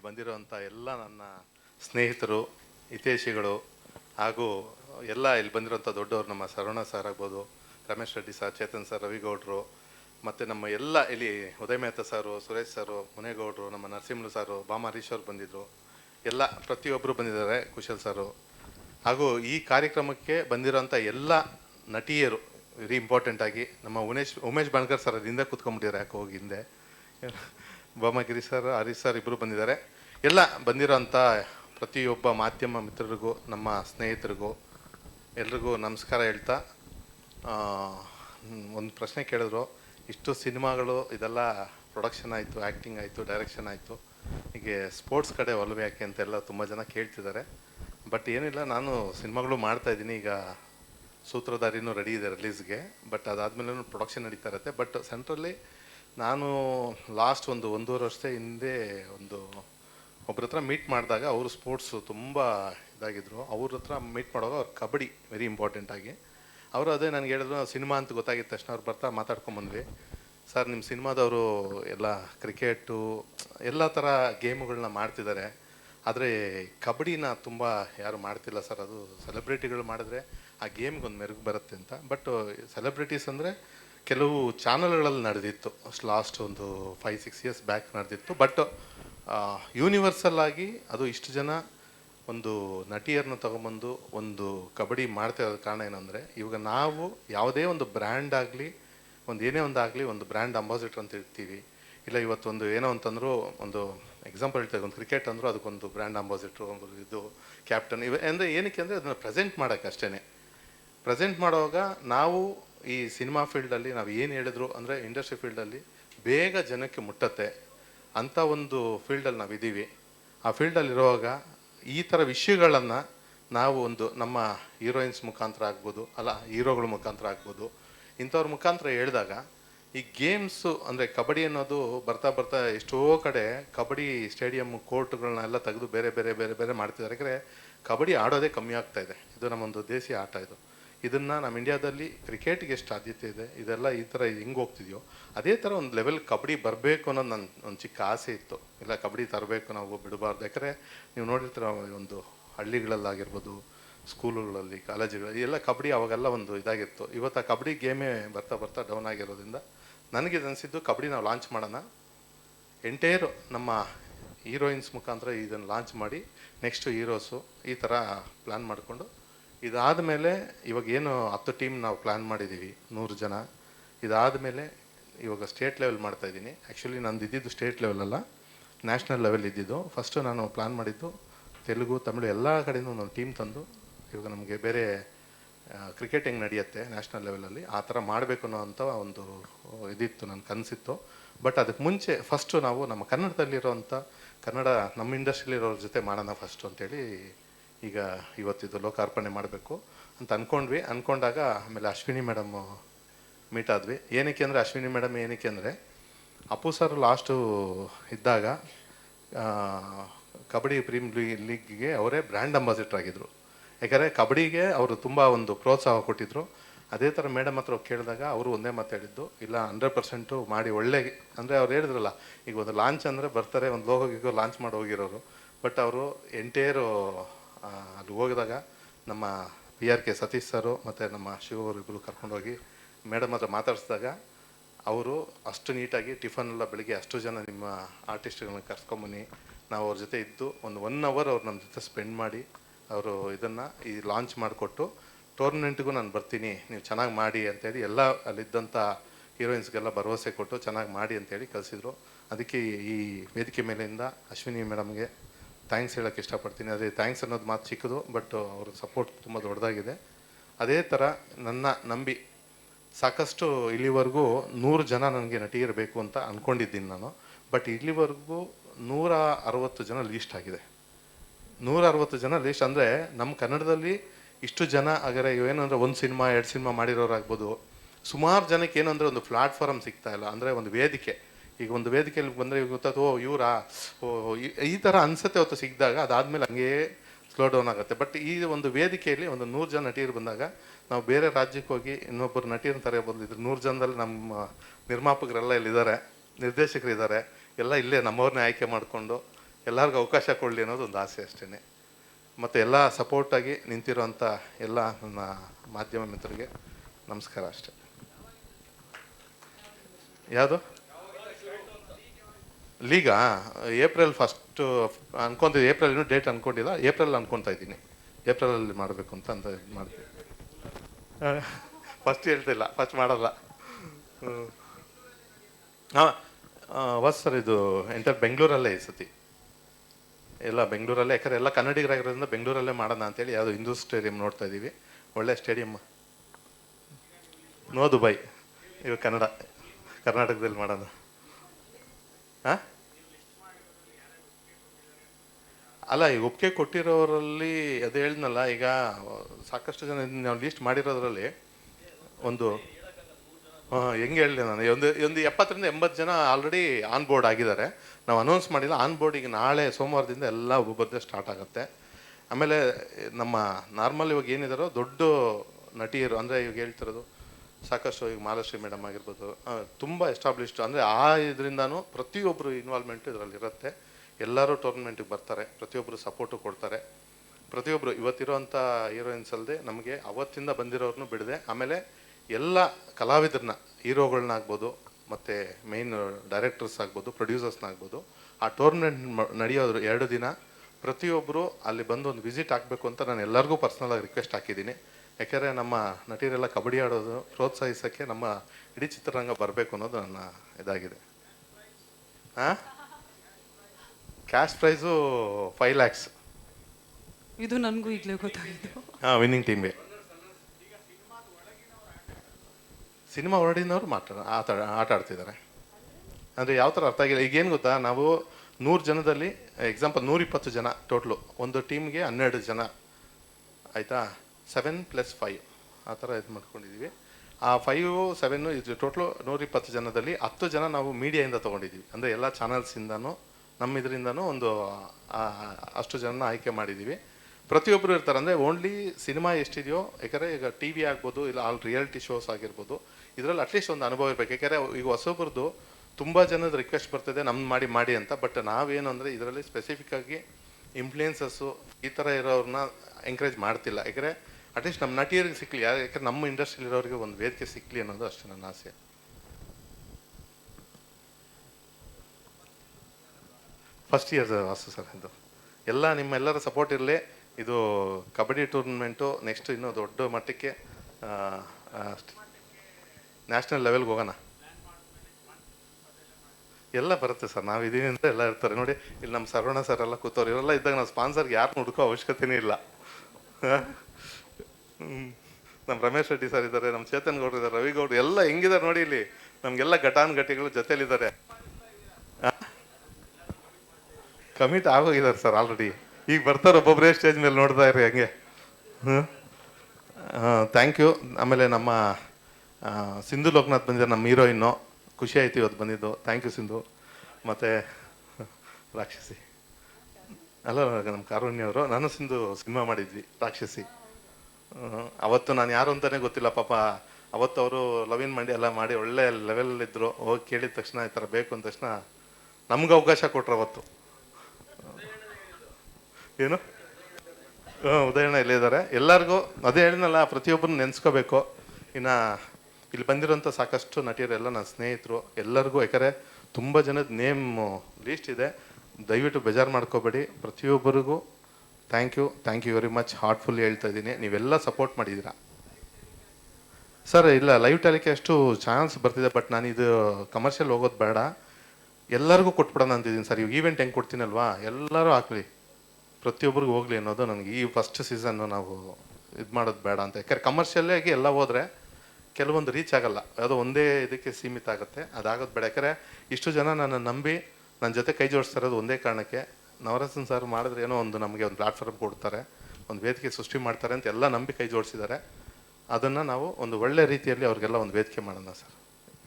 ಇಲ್ಲಿ ಬಂದಿರುವಂಥ ಎಲ್ಲ ನನ್ನ ಸ್ನೇಹಿತರು ಹಿತೇಶಿಗಳು ಹಾಗೂ ಎಲ್ಲ ಇಲ್ಲಿ ಬಂದಿರುವಂಥ ದೊಡ್ಡವರು ನಮ್ಮ ಸರವಣ ಸರ್ ಆಗ್ಬೋದು, ರಮೇಶ್ ರೆಡ್ಡಿ ಸರ್ ಚೇತನ್ ಸರ್ ರವಿಗೌಡರು ಮತ್ತು ನಮ್ಮ ಎಲ್ಲ ಇಲ್ಲಿ ಉದಯ ಮೆಹ್ತಾ ಸರು ಸುರೇಶ್ ಸರು ಮುನೇಗೌಡರು, ನಮ್ಮ ನರಸಿಂಹ ಸಾರು ಬಾಮ ಹರೀಶ್ ಅವ್ರು ಬಂದಿದ್ದರು ಎಲ್ಲ ಪ್ರತಿಯೊಬ್ಬರು ಬಂದಿದ್ದಾರೆ, ಕುಶಲ್ ಸರು ಹಾಗೂ ಈ ಕಾರ್ಯಕ್ರಮಕ್ಕೆ ಬಂದಿರೋಂಥ ಎಲ್ಲ ನಟಿಯರು ವೆರಿ ಇಂಪಾರ್ಟೆಂಟಾಗಿ ನಮ್ಮ ಉಮೇಶ್ ಉಮೇಶ್ ಬಣ್ಕರ್ ಸರ್ ಅದರಿಂದ ಕೂತ್ಕೊಂಡ್ಬಿಟ್ಟಿದ್ದಾರೆ, ಯಾಕೆ ಹೋಗಿ ಹಿಂದೆ. ಬಾಮಗಿರಿ ಸರ್ ಹರೀಶ್ ಸರ್ ಇಬ್ಬರು ಬಂದಿದ್ದಾರೆ. ಎಲ್ಲ ಬಂದಿರೋಂಥ ಪ್ರತಿಯೊಬ್ಬ ಮಾಧ್ಯಮ ಮಿತ್ರರಿಗೂ, ನಮ್ಮ ಸ್ನೇಹಿತರಿಗೂ ಎಲ್ರಿಗೂ ನಮಸ್ಕಾರ ಹೇಳ್ತಾ ಒಂದು ಪ್ರಶ್ನೆ ಕೇಳಿದ್ರು. ಇಷ್ಟು ಸಿನಿಮಾಗಳು, ಇದೆಲ್ಲ ಪ್ರೊಡಕ್ಷನ್ ಆಯಿತು ಆ್ಯಕ್ಟಿಂಗ್ ಆಯಿತು ಡೈರೆಕ್ಷನ್ ಆಯಿತು. ಹೀಗೆ ಸ್ಪೋರ್ಟ್ಸ್ ಕಡೆ ಒಲವು ಯಾಕೆ ಅಂತೆಲ್ಲ ತುಂಬ ಜನ ಕೇಳ್ತಿದ್ದಾರೆ. ಬಟ್ ಏನಿಲ್ಲ, ನಾನು ಸಿನಿಮಾಗಳು ಮಾಡ್ತಾ ಇದ್ದೀನಿ. ಈಗ ಸೂತ್ರಧಾರಿನೂ ರೆಡಿ ಇದೆ ರಿಲೀಸ್ಗೆ ಬಟ್ ಅದಾದಮೇಲೆ ಪ್ರೊಡಕ್ಷನ್ ನಡೀತಾ ಇರುತ್ತೆ. ಬಟ್ ಸೆಂಟ್ರಲ್ಲಿ ನಾನು ಲಾಸ್ಟ್ ಒಂದು ಒಂದೂವರೆ ವರ್ಷ ಹಿಂದೆ ಒಂದು ಒಬ್ಬರ ಹತ್ರ ಮೀಟ್ ಮಾಡಿದಾಗ ಅವರು ಸ್ಪೋರ್ಟ್ಸು ತುಂಬ ಇದಾಗಿದ್ರು. ಅವ್ರ ಹತ್ರ ಮೀಟ್ ಮಾಡುವಾಗ ಅವ್ರು ಕಬಡ್ಡಿ ವೆರಿ ಇಂಪಾರ್ಟೆಂಟ್ ಆಗಿ. ಅವರು ಅದೇ ನನಗೆ ಹೇಳಿದ್ರು ಸಿನಿಮಾ ಅಂತ ಗೊತ್ತಾಗಿದ್ದ ತಕ್ಷಣ ಅವ್ರು ಬರ್ತಾ ಮಾತಾಡ್ಕೊಂಬಂದ್ವಿ ಸರ್ ನಿಮ್ಮ ಸಿನಿಮಾದವರು ಎಲ್ಲ ಕ್ರಿಕೆಟು ಎಲ್ಲ ಥರ ಗೇಮುಗಳನ್ನ ಮಾಡ್ತಿದ್ದಾರೆ ಆದರೆ ಕಬಡ್ಡಿನ ತುಂಬ ಯಾರು ಮಾಡ್ತಿಲ್ಲ ಸರ್. ಅದು ಸೆಲೆಬ್ರಿಟಿಗಳು ಮಾಡಿದ್ರೆ ಆ ಗೇಮ್ಗೆ ಒಂದು ಮೆರುಗು ಬರುತ್ತೆ ಅಂತ. ಬಟ್ ಸೆಲೆಬ್ರಿಟೀಸ್ ಅಂದರೆ ಕೆಲವು ಚಾನಲ್ಗಳಲ್ಲಿ ನಡೆದಿತ್ತು. ಅಷ್ಟು ಲಾಸ್ಟ್ ಒಂದು ಫೈವ್ ಸಿಕ್ಸ್ ಇಯರ್ಸ್ ಬ್ಯಾಕ್ ನಡೆದಿತ್ತು. ಬಟ್ ಯೂನಿವರ್ಸಲ್ ಆಗಿ ಅದು ಇಷ್ಟು ಜನ ಒಂದು ನಟಿಯರನ್ನ ತಗೊಂಬಂದು ಒಂದು ಕಬಡ್ಡಿ ಮಾಡ್ತಾ ಇರೋದ ಕಾರಣ ಏನಂದರೆ, ಇವಾಗ ನಾವು ಯಾವುದೇ ಒಂದು ಬ್ರ್ಯಾಂಡ್ ಆಗಲಿ, ಒಂದು ಏನೇ ಒಂದು ಆಗಲಿ, ಒಂದು ಬ್ರ್ಯಾಂಡ್ ಅಂಬಾಸಿಡರ್ ಅಂತ ಇರ್ತೀವಿ. ಇಲ್ಲ ಇವತ್ತೊಂದು ಏನೋ ಅಂತಂದರೂ ಒಂದು ಎಕ್ಸಾಂಪಲ್ ಹೇಳ್ತಾರೆ ಒಂದು ಕ್ರಿಕೆಟ್ ಅಂದರೂ ಅದಕ್ಕೊಂದು ಬ್ರ್ಯಾಂಡ್ ಅಂಬಾಸಿಡ್ರು ಒಂದು ಇದು ಕ್ಯಾಪ್ಟನ್ ಇವೆ ಅಂದರೆ ಏನಕ್ಕೆ ಅಂದರೆ ಅದನ್ನು ಪ್ರೆಸೆಂಟ್ ಮಾಡೋಕ್ಕೆ ಅಷ್ಟೇ ಪ್ರೆಸೆಂಟ್ ಮಾಡುವಾಗ ನಾವು ಈ ಸಿನಿಮಾ ಫೀಲ್ಡಲ್ಲಿ ನಾವು ಏನು ಹೇಳಿದ್ರು ಅಂದರೆ ಇಂಡಸ್ಟ್ರಿ ಫೀಲ್ಡಲ್ಲಿ ಬೇಗ ಜನಕ್ಕೆ ಮುಟ್ಟತ್ತೆ ಅಂಥ ಒಂದು ಫೀಲ್ಡಲ್ಲಿ ನಾವು ಇದ್ದೀವಿ ಆ ಫೀಲ್ಡಲ್ಲಿರುವಾಗ ಈ ಥರ ವಿಷಯಗಳನ್ನು ನಾವು ಒಂದು ನಮ್ಮ ಹೀರೋಯಿನ್ಸ್ ಮುಖಾಂತರ ಆಗ್ಬೋದು, ಅಲ್ಲ ಹೀರೋಗಳ ಮುಖಾಂತರ ಆಗ್ಬೋದು, ಇಂಥವ್ರ ಮುಖಾಂತರ ಹೇಳಿದಾಗ ಈ ಗೇಮ್ಸು ಅಂದರೆ ಕಬಡ್ಡಿ ಅನ್ನೋದು ಬರ್ತಾ ಬರ್ತಾ ಎಷ್ಟೋ ಕಡೆ ಕಬಡ್ಡಿ ಸ್ಟೇಡಿಯಮ್ ಕೋರ್ಟ್ಗಳನ್ನೆಲ್ಲ ತೆಗೆದು ಬೇರೆ ಬೇರೆ ಬೇರೆ ಬೇರೆ ಮಾಡ್ತಿದ್ದಾರೆ. ಯಾಕಂದರೆ ಕಬಡ್ಡಿ ಆಡೋದೇ ಕಮ್ಮಿ ಆಗ್ತಾ ಇದೆ. ಇದು ನಮ್ಮೊಂದು ದೇಸಿ ಆಟ ಇದು. ಇದನ್ನು ನಮ್ಮ ಇಂಡಿಯಾದಲ್ಲಿ ಕ್ರಿಕೆಟ್ಗೆ ಎಷ್ಟು ಆದ್ಯತೆ ಇದೆ, ಇದೆಲ್ಲ ಈ ಥರ ಹೆಂಗೆ ಹೋಗ್ತಿದೆಯೋ, ಅದೇ ಥರ ಒಂದು ಲೆವೆಲ್ ಕಬಡ್ಡಿ ಬರಬೇಕು ಅನ್ನೋದು ನನ್ನ ಒಂದು ಚಿಕ್ಕ ಆಸೆ ಇತ್ತು. ಇಲ್ಲ, ಕಬಡ್ಡಿ ತರಬೇಕು ನಾವು ಬಿಡಬಾರ್ದು. ಯಾಕಂದರೆ ನೀವು ನೋಡಿರ್ತೀರ ಒಂದು ಹಳ್ಳಿಗಳಲ್ಲಾಗಿರ್ಬೋದು, ಸ್ಕೂಲುಗಳಲ್ಲಿ, ಕಾಲೇಜುಗಳಲ್ಲಿ, ಎಲ್ಲ ಕಬಡ್ಡಿ ಅವಾಗೆಲ್ಲ ಒಂದು ಇದಾಗಿತ್ತು. ಇವತ್ತು ಆ ಕಬಡ್ಡಿ ಗೇಮೇ ಬರ್ತಾ ಬರ್ತಾ ಡೌನ್ ಆಗಿರೋದ್ರಿಂದ ನನಗೆ ಅನಿಸಿದ್ದು ಕಬಡ್ಡಿ ನಾವು ಲಾಂಚ್ ಮಾಡೋಣ. ಎಂಟೈರ್ ನಮ್ಮ ಹೀರೋಯಿನ್ಸ್ ಮುಖಾಂತರ ಇದನ್ನು ಲಾಂಚ್ ಮಾಡಿ ನೆಕ್ಸ್ಟು ಹೀರೋಸು ಈ ಥರ ಪ್ಲ್ಯಾನ್ ಮಾಡಿಕೊಂಡು ಇದಾದ ಮೇಲೆ ಇವಾಗ ಏನು ಹತ್ತು ಟೀಮ್ ನಾವು ಪ್ಲ್ಯಾನ್ ಮಾಡಿದ್ದೀವಿ, ನೂರು ಜನ. ಇದಾದ ಮೇಲೆ ಇವಾಗ ಸ್ಟೇಟ್ ಲೆವೆಲ್ ಮಾಡ್ತಾ ಇದ್ದೀನಿ. ಆ್ಯಕ್ಚುಲಿ ನಂದು ಇದ್ದಿದ್ದು ಸ್ಟೇಟ್ ಲೆವೆಲ್ ಅಲ್ಲ ನ್ಯಾಷನಲ್ ಲೆವೆಲ್ ಇದ್ದಿದ್ದು. ಫಸ್ಟು ನಾನು ಪ್ಲ್ಯಾನ್ ಮಾಡಿದ್ದು ತೆಲುಗು, ತಮಿಳು ಎಲ್ಲ ಕಡೆಯೂ ಒಂದು ಟೀಮ್ ತಂದು ಇವಾಗ ನಮಗೆ ಬೇರೆ ಕ್ರಿಕೆಟಿಂಗ್ ನಡೆಯುತ್ತೆ ನ್ಯಾಷನಲ್ ಲೆವೆಲಲ್ಲಿ ಆ ಥರ ಮಾಡಬೇಕು ಅನ್ನೋ ಅಂಥ ಒಂದು ಇದಿತ್ತು ನನ್ನ ಕನಸಿತ್ತು ಬಟ್ ಅದಕ್ಕೆ ಮುಂಚೆ ಫಸ್ಟು ನಾವು ನಮ್ಮ ಕನ್ನಡದಲ್ಲಿರೋವಂಥ, ಕನ್ನಡ ನಮ್ಮ ಇಂಡಸ್ಟ್ರಿಲಿರೋರ ಜೊತೆ ಮಾಡೋಣ ಫಸ್ಟು ಅಂತೇಳಿ ಈಗ ಇವತ್ತಿದು ಲೋಕಾರ್ಪಣೆ ಮಾಡಬೇಕು ಅಂತ ಅಂದ್ಕೊಂಡ್ವಿ ಅಂದ್ಕೊಂಡಾಗ ಆಮೇಲೆ ಅಶ್ವಿನಿ ಮೇಡಮ್ಮು ಮೀಟ್ ಆದ್ವಿ. ಏನಕ್ಕೆ ಅಂದರೆ ಅಶ್ವಿನಿ ಮೇಡಮ್ ಏನಕ್ಕೆ ಅಂದರೆ ಅಪ್ಪು ಸರ್ ಲಾಸ್ಟು ಇದ್ದಾಗ ಕಬಡ್ಡಿ ಪ್ರೀಮ್ ಲೀಗ್ಗೆ ಅವರೇ ಬ್ರ್ಯಾಂಡ್ ಅಂಬಾಸಿಡರ್ ಆಗಿದ್ರು. ಯಾಕಂದರೆ ಕಬಡ್ಡಿಗೆ ಅವರು ತುಂಬ ಒಂದು ಪ್ರೋತ್ಸಾಹ ಕೊಟ್ಟಿದ್ರು. ಅದೇ ಥರ ಮೇಡಮ್ ಹತ್ರ ಕೇಳಿದಾಗ ಅವರು ಒಂದೇ ಮಾತು ಹೇಳಿದ್ದು, ಇಲ್ಲ ಹಂಡ್ರೆಡ್ ಪರ್ಸೆಂಟು ಮಾಡಿ ಒಳ್ಳೆ, ಅಂದರೆ ಅವ್ರು ಹೇಳಿದ್ರಲ್ಲ, ಈಗ ಒಂದು ಲಾಂಚ್ ಅಂದರೆ ಬರ್ತಾರೆ, ಒಂದು ಲೋಗೋ ಲಾಂಚ್ ಮಾಡಿ ಹೋಗಿರೋರು. ಬಟ್ ಅವರು ಎಂಟೇರು ಅಲ್ಲಿ ಹೋಗಿದಾಗ ನಮ್ಮ P R K Satish sir ಮತ್ತು ನಮ್ಮ ಶಿವ ಅವರು ಇಬ್ಬರು ಕರ್ಕೊಂಡೋಗಿ ಮೇಡಮ್ ಹತ್ರ ಮಾತಾಡಿಸಿದಾಗ ಅವರು ಅಷ್ಟು ನೀಟಾಗಿ ಟಿಫನ್ ಎಲ್ಲ ಬೆಳಿಗ್ಗೆ ಅಷ್ಟು ಜನ ನಿಮ್ಮ ಆರ್ಟಿಸ್ಟ್ಗಳನ್ನ ಕರ್ಸ್ಕೊಂಬನ್ನಿ. ನಾವು ಅವ್ರ ಜೊತೆ ಇದ್ದು ಒಂದು ಒನ್ ಅವರ್ ಅವ್ರು ನಮ್ಮ ಜೊತೆ ಸ್ಪೆಂಡ್ ಮಾಡಿ ಅವರು ಇದನ್ನು ಈ ಲಾಂಚ್ ಮಾಡಿಕೊಟ್ಟು ಟೂರ್ನಮೆಂಟ್ಗೂ ನಾನು ಬರ್ತೀನಿ, ನೀವು ಚೆನ್ನಾಗಿ ಮಾಡಿ ಅಂತೇಳಿ ಎಲ್ಲ ಅಲ್ಲಿದ್ದಂಥ ಹೀರೋಯಿನ್ಸ್ಗೆಲ್ಲ ಭರವಸೆ ಕೊಟ್ಟು ಚೆನ್ನಾಗಿ ಮಾಡಿ ಅಂತೇಳಿ ಕಳಿಸಿದ್ರು. ಅದಕ್ಕೆ ಈ ವೇದಿಕೆ ಮೇಲಿಂದ ಅಶ್ವಿನಿ ಮೇಡಮ್ಗೆ ಥ್ಯಾಂಕ್ಸ್ ಹೇಳೋಕ್ಕೆ ಇಷ್ಟಪಡ್ತೀನಿ. ಅದೇ ಥ್ಯಾಂಕ್ಸ್ ಅನ್ನೋದು ಮಾತು ಚಿಕ್ಕದು, ಬಟ್ ಅವ್ರ ಸಪೋರ್ಟ್ ತುಂಬ ದೊಡ್ಡದಾಗಿದೆ. ಅದೇ ಥರ ನನ್ನ ನಂಬಿ ಸಾಕಷ್ಟು ಇಲ್ಲಿವರೆಗೂ ನೂರು ಜನ ನನಗೆ ನಟಿ ಇರಬೇಕು ಅಂತ ಅಂದ್ಕೊಂಡಿದ್ದೀನಿ ನಾನು. ಬಟ್ ಇಲ್ಲಿವರೆಗೂ ನೂರ ಅರವತ್ತು ಜನ ಲೀಸ್ಟ್ ಆಗಿದೆ. ನೂರ ಅರವತ್ತು ಜನ ಲೀಸ್ಟ್ ಅಂದರೆ ನಮ್ಮ ಕನ್ನಡದಲ್ಲಿ ಇಷ್ಟು ಜನ ಆಗರೆ ಏನಂದ್ರೆ ಒಂದು ಸಿನಿಮಾ, ಎರಡು ಸಿನಿಮಾ ಮಾಡಿರೋರಾಗ್ಬೋದು. ಸುಮಾರು ಜನಕ್ಕೆ ಏನು ಅಂದರೆ ಒಂದು ಪ್ಲಾಟ್ಫಾರ್ಮ್ ಸಿಗ್ತಾ ಇಲ್ಲ. ಅಂದರೆ ಒಂದು ವೇದಿಕೆ. ಈಗ ಒಂದು ವೇದಿಕೆಯಲ್ಲಿ ಬಂದರೆ ಗೊತ್ತಾಯ್ತು, ಓ, ಇವರಾ? ಓ, ಈ- ಥರ ಅನ್ಸತ್ತೆ ಅವತ್ತು ಸಿಕ್ಕಿದಾಗ, ಅದಾದಮೇಲೆ ಹಂಗೇ ಸ್ಲೋ ಡೌನ್ ಆಗುತ್ತೆ. ಬಟ್ ಈ ಒಂದು ವೇದಿಕೆಯಲ್ಲಿ ಒಂದು ನೂರು ಜನ ನಟಿಯರು ಬಂದಾಗ, ನಾವು ಬೇರೆ ರಾಜ್ಯಕ್ಕೆ ಹೋಗಿ ಇನ್ನೊಬ್ಬರು ನಟಿಯರನ್ನ ತರಬಹುದು ಬಂದಿದ್ರು ನೂರು ಜನದಲ್ಲಿ ನಮ್ಮ ನಿರ್ಮಾಪಕರೆಲ್ಲ ಇಲ್ಲಿದ್ದಾರೆ ನಿರ್ದೇಶಕರು ಇದ್ದಾರೆ ಎಲ್ಲ ಇಲ್ಲೇ ನಮ್ಮವ್ರನ್ನೇ ಆಯ್ಕೆ ಮಾಡಿಕೊಂಡು ಎಲ್ಲರಿಗೂ ಅವಕಾಶ ಕೊಡಲಿ ಅನ್ನೋದು ಒಂದು ಆಸೆ ಅಷ್ಟೇ ಮತ್ತು ಎಲ್ಲ ಸಪೋರ್ಟಾಗಿ ನಿಂತಿರೋಂಥ ಎಲ್ಲ ನನ್ನ ಮಾಧ್ಯಮ ಮಿತ್ರರಿಗೆ ನಮಸ್ಕಾರ ಅಷ್ಟೆ. ಯಾವುದು? ಲೀಗಾ, ಏಪ್ರಿಲ್ ಫಸ್ಟು ಅನ್ಕೊಂತಿದ್ದೆ. ಏಪ್ರಿಲ್ ಏನು ಡೇಟ್ ಅನ್ಕೊಂಡಿಲ್ಲ. ಏಪ್ರಿಲ್ ಅನ್ಕೊತಾ ಇದ್ದೀನಿ. ಏಪ್ರಿಲಲ್ಲಿ ಮಾಡಬೇಕು ಅಂತ ಅಂತ ಇದು ಮಾಡ್ತೀನಿ ಫಸ್ಟ್ ಹೇಳ್ತಿಲ್ಲ. ಫಸ್ಟ್ ಮಾಡಲ್ಲ. ಹಾಂ ಹೊಸ ಸರ್ ಇದು ಎಂಟರ್ ಬೆಂಗಳೂರಲ್ಲೇ ಈ ಸತಿ. ಎಲ್ಲ ಬೆಂಗಳೂರಲ್ಲೇ, ಯಾಕಂದರೆ ಎಲ್ಲ ಕನ್ನಡಿಗರಾಗಿರೋದ್ರಿಂದ ಬೆಂಗಳೂರಲ್ಲೇ ಮಾಡೋಣ ಅಂತೇಳಿ ಯಾವುದು ಹಿಂದೂ ಸ್ಟೇಡಿಯಂ ನೋಡ್ತಾ ಇದ್ದೀವಿ ಒಳ್ಳೆ ಸ್ಟೇಡಿಯಮ್ ನೋ ದುಬೈ. ಇವಾಗ ಕನ್ನಡ. ಕರ್ನಾಟಕದಲ್ಲಿ ಮಾಡೋಣ. ಹಾಂ? ಅಲ್ಲ ಈಗ ಒಪ್ಪಿಗೆ ಕೊಟ್ಟಿರೋರಲ್ಲಿ ಅದು ಹೇಳಿದ್ನಲ್ಲ, ಈಗ ಸಾಕಷ್ಟು ಜನ ನಾವು ಲೀಸ್ಟ್ ಮಾಡಿರೋದ್ರಲ್ಲಿ ಒಂದು. ಹಾಂ ಹೆಂಗೆ ಹೇಳಲಿ ನಾನು? ಒಂದು ಒಂದು ಎಪ್ಪತ್ತರಿಂದ ಎಂಬತ್ತು ಜನ ಆಲ್ರೆಡಿ ಆನ್ ಬೋರ್ಡ್ ಆಗಿದ್ದಾರೆ. ನಾವು ಅನೌನ್ಸ್ ಮಾಡಿಲ್ಲ ಆನ್ ಬೋರ್ಡ್ ಈಗ ನಾಳೆ ಸೋಮವಾರದಿಂದ ಎಲ್ಲ ಒಬ್ಬೊಬ್ಬರದೇ ಸ್ಟಾರ್ಟ್ ಆಗುತ್ತೆ. ಆಮೇಲೆ ನಮ್ಮ ನಾರ್ಮಲ್ ಇವಾಗ ಏನಿದಾರೋ ದೊಡ್ಡ ನಟಿಯರು, ಅಂದರೆ ಇವಾಗ ಹೇಳ್ತಿರೋದು ಸಾಕಷ್ಟು ಈಗ ಮಾಲಶ್ರೀ ಮೇಡಮ್ ಆಗಿರ್ಬೋದು ತುಂಬ ಎಸ್ಟಾಬ್ಲಿಷ್ಡ್ ಅಂದರೆ ಆ ಇದರಿಂದನೂ ಪ್ರತಿಯೊಬ್ಬರು ಇನ್ವಾಲ್ವ್ಮೆಂಟ್ ಇದರಲ್ಲಿ ಇರುತ್ತೆ. ಎಲ್ಲರೂ ಟೂರ್ನಮೆಂಟಿಗೆ ಬರ್ತಾರೆ ಪ್ರತಿಯೊಬ್ಬರು ಸಪೋರ್ಟು ಕೊಡ್ತಾರೆ. ಪ್ರತಿಯೊಬ್ಬರು ಇವತ್ತಿರೋಂಥ ಹೀರೋಯಿನ್ಸ್ ಅಲ್ಲದೆ ನಮಗೆ ಅವತ್ತಿಂದ ಬಂದಿರೋರನ್ನು ಬಿಡದೆ. ಆಮೇಲೆ ಎಲ್ಲ ಕಲಾವಿದರನ್ನ ಹೀರೋಗಳನ್ನಾಗ್ಬೋದು ಮತ್ತು ಮೇಯ್ನ್ ಡೈರೆಕ್ಟರ್ಸ್ ಆಗ್ಬೋದು ಪ್ರೊಡ್ಯೂಸರ್ಸ್ನ ಆಗ್ಬೋದು, ಆ ಟೂರ್ನಮೆಂಟ್ ನಡೆಯೋದ್ರ ಎರಡು ದಿನ ಪ್ರತಿಯೊಬ್ಬರು ಅಲ್ಲಿ ಬಂದು ಒಂದು ವಿಸಿಟ್ ಆಗಬೇಕು ಅಂತ ನಾನು ಎಲ್ಲರಿಗೂ ಪರ್ಸ್ನಲಾಗಿ ರಿಕ್ವೆಸ್ಟ್ ಹಾಕಿದ್ದೀನಿ. ಯಾಕೆಂದರೆ ನಮ್ಮ ನಟಿಯರೆಲ್ಲ ಕಬಡ್ಡಿ ಆಡೋದು ಪ್ರೋತ್ಸಾಹಿಸೋಕ್ಕೆ ನಮ್ಮ ಇಡೀ ಚಿತ್ರರಂಗ ಬರಬೇಕು ಅನ್ನೋದು ನನ್ನ ಇದಾಗಿದೆ. ಹಾಂ ಕ್ಯಾಶ್ ಪ್ರೈಸು ಫೈವ್ ಲ್ಯಾಕ್ಸ್ ಇದು ನನಗೂ ಈಗಲೇ ಗೊತ್ತಾಗಿದ್ದು ಹಾಂ ವಿನ್ನಿಂಗ್ ಟೀಮ್ಗೆ ಸಿನಿಮಾ ಹೊರಡಿನವ್ರು ಮಾತಾಡ ಆಟ ಆಟ ಆಡ್ತಿದ್ದಾರೆ. ಅಂದರೆ ಯಾವ ಥರ ಅರ್ಥ ಆಗಿಲ್ಲ. ಈಗೇನು ಗೊತ್ತಾ? ನಾವು ನೂರು ಜನದಲ್ಲಿ ಎಕ್ಸಾಂಪಲ್ ನೂರಿಪ್ಪತ್ತು ಜನ ಟೋಟ್ಲು ಒಂದು ಟೀಮ್ಗೆ ಹನ್ನೆರಡು ಜನ. ಆಯಿತಾ? ಸೆವೆನ್ ಪ್ಲಸ್ ಫೈವ್ ಆ ಥರ ಇದು ಮಾಡ್ಕೊಂಡಿದ್ದೀವಿ. ಆ ಫೈವ್ ಸೆವೆನ್ನು ಇದು ಟೋಟ್ಲು ನೂರಿಪ್ಪತ್ತು ಜನದಲ್ಲಿ ಹತ್ತು ಜನ ನಾವು ಮೀಡಿಯಾಯಿಂದ ತೊಗೊಂಡಿದ್ದೀವಿ. ಅಂದರೆ ಎಲ್ಲ ಚಾನಲ್ಸಿಂದನೂ ನಮ್ಮ ಇದರಿಂದನೂ ಒಂದು ಅಷ್ಟು ಜನ ಆಯ್ಕೆ ಮಾಡಿದ್ದೀವಿ. ಪ್ರತಿಯೊಬ್ಬರು ಇರ್ತಾರೆ. ಅಂದರೆ ಓನ್ಲಿ ಸಿನಿಮಾ ಎಷ್ಟಿದೆಯೋ ಯಾಕಂದರೆ ಈಗ ಟಿ ವಿ ಆಗ್ಬೋದು, ಇಲ್ಲ ಆಲ್ ರಿಯಾಲಿಟಿ ಶೋಸ್ ಆಗಿರ್ಬೋದು, ಇದರಲ್ಲಿ ಅಟ್ಲೀಸ್ಟ್ ಒಂದು ಅನುಭವ ಇರಬೇಕು. ಯಾಕಂದರೆ ಈಗ ಹೊಸೊಬ್ರದ್ದು ತುಂಬ ಜನದ ರಿಕ್ವೆಸ್ಟ್ ಬರ್ತಿದೆ ನಮ್ಮ ಮಾಡಿ ಮಾಡಿ ಅಂತ. ಬಟ್ ನಾವೇನು ಅಂದರೆ ಇದರಲ್ಲಿ ಸ್ಪೆಸಿಫಿಕ್ ಆಗಿ ಇನ್ಫ್ಲೂಯೆನ್ಸಸ್ಸು ಈ ಥರ ಇರೋರನ್ನ ಎಂಕರೇಜ್ ಮಾಡ್ತಿಲ್ಲ. ಯಾಕಂದರೆ ಅಟ್ಲೀಸ್ಟ್ ನಮ್ಮ ನಟಿಯರಿಗೆ ಸಿಕ್ಕಲಿ ಯಾಕೆ ನಮ್ಮ ಇಂಡಸ್ಟ್ರಿಲಿರೋರಿಗೆ ಒಂದು ವೇದಿಕೆ ಸಿಕ್ಕಲಿ ಅನ್ನೋದು ಅಷ್ಟೇ ನನ್ನ ಆಸೆ. ಫಸ್ಟ್ ಇಯರ್ ವಾಸು ಸರ್ ಇದು. ಎಲ್ಲ ನಿಮ್ಮೆಲ್ಲರ ಸಪೋರ್ಟ್ ಇರಲಿ. ಇದು ಕಬಡ್ಡಿ ಟೂರ್ನಮೆಂಟು ನೆಕ್ಸ್ಟ್ ಇನ್ನೂ ದೊಡ್ಡ ಮಟ್ಟಕ್ಕೆ ನ್ಯಾಷನಲ್ ಲೆವೆಲ್ಗೆ ಹೋಗೋಣ. ಎಲ್ಲ ಬರುತ್ತೆ ಸರ್. ನಾವು ಇದೀನಿ ಅಂತ ಎಲ್ಲ ಇರ್ತಾರೆ. ನೋಡಿ, ಇಲ್ಲಿ ನಮ್ಮ ಸರ್ವಣ ಸರ್ ಎಲ್ಲ ಕೂತವ್ರು, ಇವರೆಲ್ಲ ಇದ್ದಾಗ ನಾವು ಸ್ಪಾನ್ಸರ್ಗೆ ಯಾರು ಹುಡುಕೋ ಅವಶ್ಯಕತೆನೇ ಇಲ್ಲ. ನಮ್ಮ ರಮೇಶ್ ರೆಡ್ಡಿ ಸರ್ ಇದ್ದಾರೆ ನಮ್ಮ ಚೇತನ್ ಗೌಡ್ರು ಇದ್ದಾರೆ, ರವಿ ಗೌಡ್ರು ಎಲ್ಲ ಹೆಂಗಿದ್ದಾರೆ ನೋಡಿ ಇಲ್ಲಿ. ನಮಗೆಲ್ಲ ಘಟಾನ್ ಘಟಿಗಳು ಜೊತೆಲಿದ್ದಾರೆ. ಕಮಿಟ್ ಆಗೋಗಿದ್ದಾರೆ ಸರ್ ಆಲ್ರೆಡಿ ಈಗ ಬರ್ತಾರೆ ಒಬ್ಬೊಬ್ಬರೇ ಸ್ಟೇಜ್ ಮೇಲೆ ನೋಡ್ತಾ ಇರಿ ಹಂಗೆ. ಥ್ಯಾಂಕ್ ಯು ಆಮೇಲೆ ನಮ್ಮ ಸಿಂಧು ಲೋಕನಾಥ್ ಬಂದಿದ್ದಾರೆ, ನಮ್ಮ ಹೀರೋಯಿನ್ನು. ಖುಷಿ ಆಯ್ತು ಇವತ್ತು ಬಂದಿದ್ದು. Thank you Sindhu. ಮತ್ತು, ರಾಕ್ಷಸಿ. ಅಲ್ಲ, ನಮ್ಮ ಕಾರುಣ್ಯವರು ನಾನು ಸಿಂಧು ಸಿನಿಮಾ ಮಾಡಿದ್ವಿ, ರಾಕ್ಷಸಿ. ಅವತ್ತು ನಾನು ಯಾರು ಅಂತಾನೆ ಗೊತ್ತಿಲ್ಲ, ಪಾಪ ಅವತ್ತು ಅವರು ಲವಿನ್ ಮಂಡಿ ಎಲ್ಲ ಮಾಡಿ ಒಳ್ಳೆ ಲೆವೆಲ್ ಹೋಗಿ ಕೇಳಿದ ತಕ್ಷಣ ಈ ಥರ ಬೇಕು ಅಂದ ತಕ್ಷಣ ನಮ್ಗೆ ಅವಕಾಶ ಕೊಟ್ರು ಅವತ್ತು. ಏನು? ಹಾಂ ಉದಯಣ್ಣ ಎಲ್ಲಿದ್ದಾರೆ? ಎಲ್ಲರಿಗೂ ಅದೇ ಹೇಳಿದ್ನಲ್ಲ, ಪ್ರತಿಯೊಬ್ಬರನ್ನ ನೆನೆಸ್ಕೋಬೇಕು. ಇನ್ನು ಇಲ್ಲಿ ಬಂದಿರೋಂಥ ಸಾಕಷ್ಟು ನಟಿಯರೆಲ್ಲ ನನ್ನ ಸ್ನೇಹಿತರು, ಎಲ್ಲರಿಗೂ ಯಾಕಂದರೆ ತುಂಬ ಜನದ ನೇಮ್ ಲೀಸ್ಟ್ ಇದೆ. ದಯವಿಟ್ಟು ಬೇಜಾರು ಮಾಡ್ಕೋಬೇಡಿ. ಪ್ರತಿಯೊಬ್ಬರಿಗೂ thank you thank you very much heartful ಹೇಳ್ತಾ ಇದ್ದೀನಿ. ನೀವೆಲ್ಲ ಸಪೋರ್ಟ್ ಮಾಡಿದ್ದೀರಾ? ಸರ್ ಇಲ್ಲ ಲೈವ್ ಟೆಲಿಕಾಸ್ಟು ಚಾನ್ಸ್ ಬರ್ತಿದೆ ಬಟ್ ನಾನು ಇದು ಕಮರ್ಷಿಯಲ್ ಹೋಗೋದು ಬೇಡ. ಎಲ್ಲರಿಗೂ ಕೊಟ್ಬಿಡೋಣ ಅಂತಿದ್ದೀನಿ ಸರ್ ಇವಾಗ ಈವೆಂಟ್ ಹೆಂಗೆ ಕೊಡ್ತೀನಲ್ವಾ? ಎಲ್ಲರೂ ಹಾಕ್ಲಿ. ಪ್ರತಿಯೊಬ್ಬರಿಗೂ ಹೋಗ್ಲಿ ಅನ್ನೋದು ನನಗೆ ಈ ಫಸ್ಟ್ ಸೀಸನ್ನು ನಾವು ಇದು ಮಾಡೋದು ಬೇಡ ಅಂತ. ಯಾಕಂದ್ರೆ ಕಮರ್ಷಿಯಲ್ಲಾಗಿ ಎಲ್ಲ ಹೋದರೆ ಕೆಲವೊಂದು ರೀಚ್ ಆಗಲ್ಲ. ಯಾವುದೋ ಒಂದೇ ಇದಕ್ಕೆ ಸೀಮಿತ ಆಗುತ್ತೆ. ಅದಾಗೋದು ಬೇಡ. ಯಾಕಂದರೆ ಇಷ್ಟು ಜನ ನನ್ನ ನಂಬಿ ನನ್ನ ಜೊತೆ ಕೈ ಜೋಡಿಸ್ತಾ ಇರೋದು ಒಂದೇ ಕಾರಣಕ್ಕೆ. ನವರಸನ್ ಸರ್ ಮಾಡಿದ್ರೆ ಏನೋ ಒಂದು ನಮಗೆ ಒಂದು ಪ್ಲಾಟ್ಫಾರ್ಮ್ ಕೊಡ್ತಾರೆ ಒಂದು ವೇದಿಕೆ ಸೃಷ್ಟಿ ಮಾಡ್ತಾರೆ ಅಂತ ಎಲ್ಲ ನಂಬಿ ಕೈ ಜೋಡಿಸಿದ್ದಾರೆ. ಅದನ್ನು ನಾವು ಒಂದು ಒಳ್ಳೆ ರೀತಿಯಲ್ಲಿ ಅವ್ರಿಗೆಲ್ಲ ಒಂದು ವೇದಿಕೆ ಮಾಡೋಣ ಸರ್.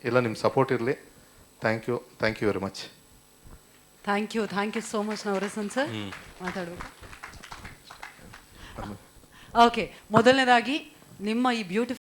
ಎಲ್ಲ ನಿಮ್ಮ ಸಪೋರ್ಟ್ ಇರಲಿ. Thank you thank you very much thank you thank you so much Navarasan sir. ಮಾತಾಡೋಕೆ ಓಕೆ ಮೊದಲನೇದಾಗಿ ನಿಮ್ಮ ಈ ಬ್ಯೂಟಿಫುಲ್